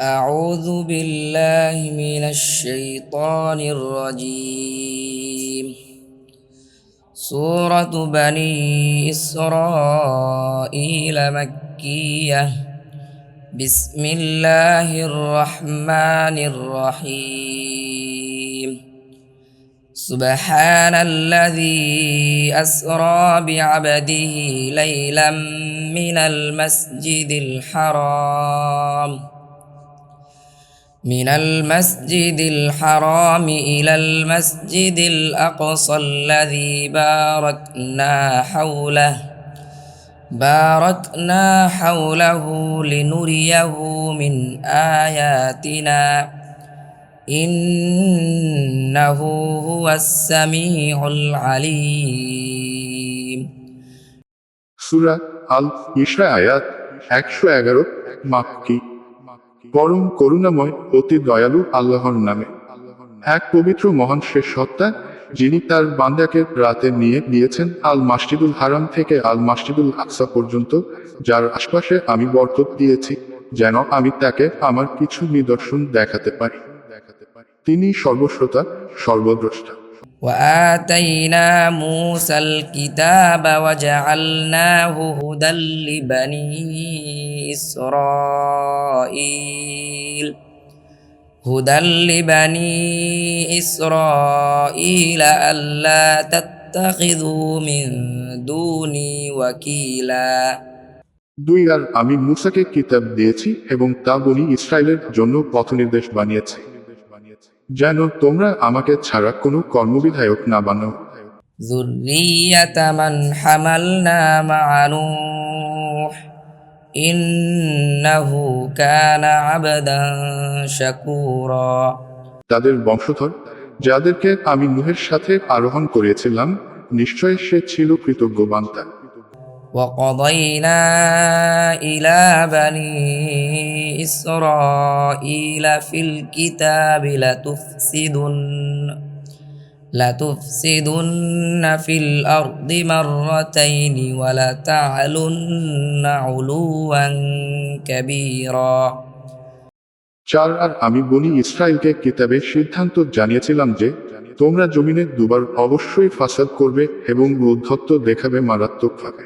أعوذ بالله من الشيطان الرجيم. سورة بني إسرائيل مكية. بسم الله الرحمن الرحيم. سبحان الذي أسرى بعبده ليلا من المسجد الحرام. من المسجد الحرام إلى المسجد الأقصى الذي باركنا حوله باركنا حوله لنريه من آياتنا إنه هو السميع العليم সুরা আল ইসরা আয়াত একশো এগারো মাক্কি পরম করুণাময় অতি দয়ালু আল্লাহর নামে এক পবিত্র মহান শেষ সত্তা যিনি তার বান্দাকে রাতে নিয়ে গিয়েছেন আল মাসজিদুল হারাম থেকে আল মাসজিদুল আকসা পর্যন্ত যার আশপাশে আমি বরকত দিয়েছি যেন আমি তাকে আমার কিছু নিদর্শন দেখাতে পারি তিনি সর্বশ্রোতা সর্বদ্রষ্টা وآتينا موسى الكتاب وجعلناه هدى لبني إسرائيل هدى لبني إسرائيل ألا تتخذوا من دوني وكيلا দুই আর আমি মুসাকে কিতাব দিয়েছি এবং তা বনি ইসরায়েলের জন্য পথনির্দেশ বানিয়েছি যেন তোমরা আমাকে ছাড়া কোনো কর্মবিধায়ক না বানাও ذرية من حملنا مع نوح إنه كان عبدا شكورا তাদের বংশধর যাদেরকে আমি নুহের সাথে আরোহণ করিয়েছিলাম নিশ্চয় সে ছিল কৃতজ্ঞ বান্তা وقضينا إلى بني إسرائيل في الكتاب لتفسدن لتفسدن في الأرض مرتين ولتعلن علوا كبيرا চার আর আমি বনি ইসরায়েলকে কিতাবে সিদ্ধান্ত জানিয়েছিলাম যে তোমরা জমিনে দুবার অবশ্যই ফাসাদ করবে এবং উদ্ধত্ত দেখাবে মারাত্মকভাবে